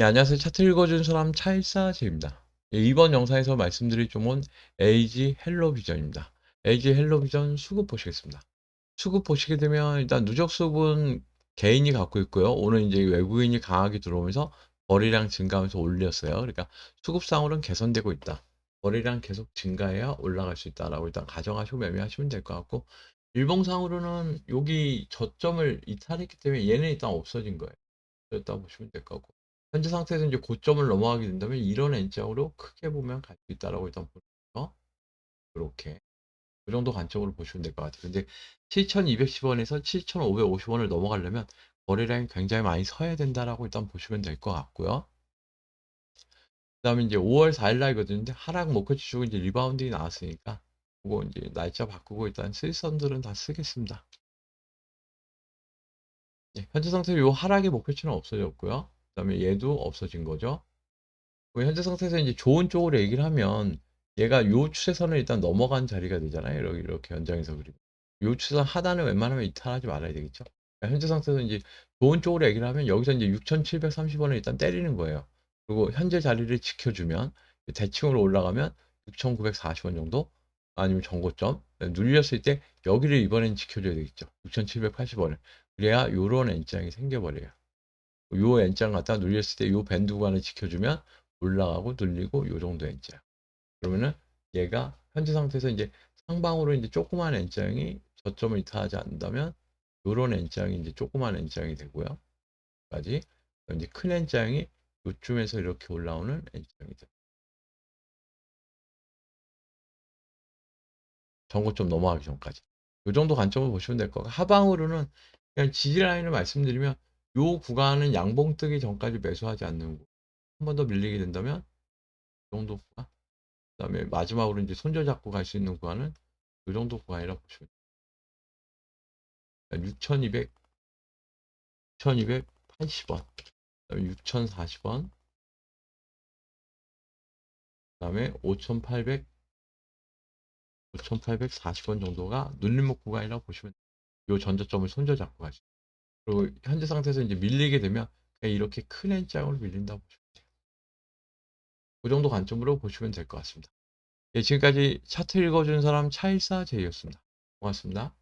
예, 안녕하세요. 차트 읽어준 사람 차일사제입니다. 예, 이번 영상에서 말씀드릴 종목은 LG 헬로비전입니다. LG 헬로비전 수급 보시겠습니다. 수급 보시게 되면 일단 누적 수급은 개인이 갖고 있고요. 오늘 이제 외국인이 강하게 들어오면서 거래량 증가하면서 올렸어요. 그러니까 수급상으로는 개선되고 있다. 거래량 계속 증가해야 올라갈 수 있다라고 일단 가정하시고 매매하시면 될 것 같고 일봉상으로는 여기 저점을 이탈했기 때문에 얘는 일단 없어진 거예요. 그랬다 보시면 될 거고 현재 상태에서 이제 고점을 넘어가게 된다면 이런 N자로 크게 보면 갈 수 있다라고 일단 보면서 이렇게 그 정도 관점으로 보시면 될 것 같아요. 근데 7,210원에서 7,550원을 넘어가려면 거래량이 굉장히 많이 서야 된다라고 일단 보시면 될 것 같고요. 그 다음에 이제 5월 4일 날이거든요. 근데 하락 목표치 주고 이제 리바운딩이 나왔으니까 그거 이제 날짜 바꾸고 일단 쓸 선들은 다 쓰겠습니다. 네, 현재 상태로 요 하락의 목표치는 없어졌고요. 그다음에 얘도 없어진 거죠. 그 현재 상태에서 이제 좋은 쪽으로 얘기를 하면 얘가 요 추세선을 일단 넘어간 자리가 되잖아요. 이렇게, 이렇게 연장해서 그리고 요 추세선 하단을 웬만하면 이탈하지 말아야 되겠죠. 그러니까 현재 상태에서 이제 좋은 쪽으로 얘기를 하면 여기서 이제 6,730원을 일단 때리는 거예요. 그리고 현재 자리를 지켜주면 대칭으로 올라가면 6,940원 정도 아니면 전고점 눌렸을 때 여기를 이번엔 지켜줘야 되겠죠. 6,780원을 그래야 요런 N장이 생겨버려요. 요 N장 갖다 눌렸을 때 요 밴드 구간을 지켜주면 올라가고 눌리고 요 정도 N장. 그러면은 얘가 현재 상태에서 이제 상방으로 이제 조그만 N장이 저점을 이탈하지 않는다면 요런 N장이 이제 조그만 N장이 되고요. 까지 이제 큰 N장이 요쯤에서 이렇게 올라오는 N장이 됩니다. 전고점 넘어가기 전까지. 요 정도 관점을 보시면 될 거고 하방으로는 그냥 지지 라인을 말씀드리면 요 구간은 양봉 뜨기 전까지 매수하지 않는 한 번 더 밀리게 된다면 이 정도 구간 그 다음에 마지막으로 이제 손절 잡고 갈 수 있는 구간은 이 정도 구간이라 고 보시면 돼요. 6,200 6,280원 그다음에 6,040원 그 다음에 5,800 5,840원 정도가 눌림목 구간이라고 보시면. 요 전저점을 손절 잡고 가시. 그리고 현재 상태에서 이제 밀리게 되면 이렇게 큰 N장으로 밀린다고 보시면 돼요. 그 정도 관점으로 보시면 될 것 같습니다. 예, 지금까지 차트 읽어주는 사람 차일사 제이였습니다. 고맙습니다.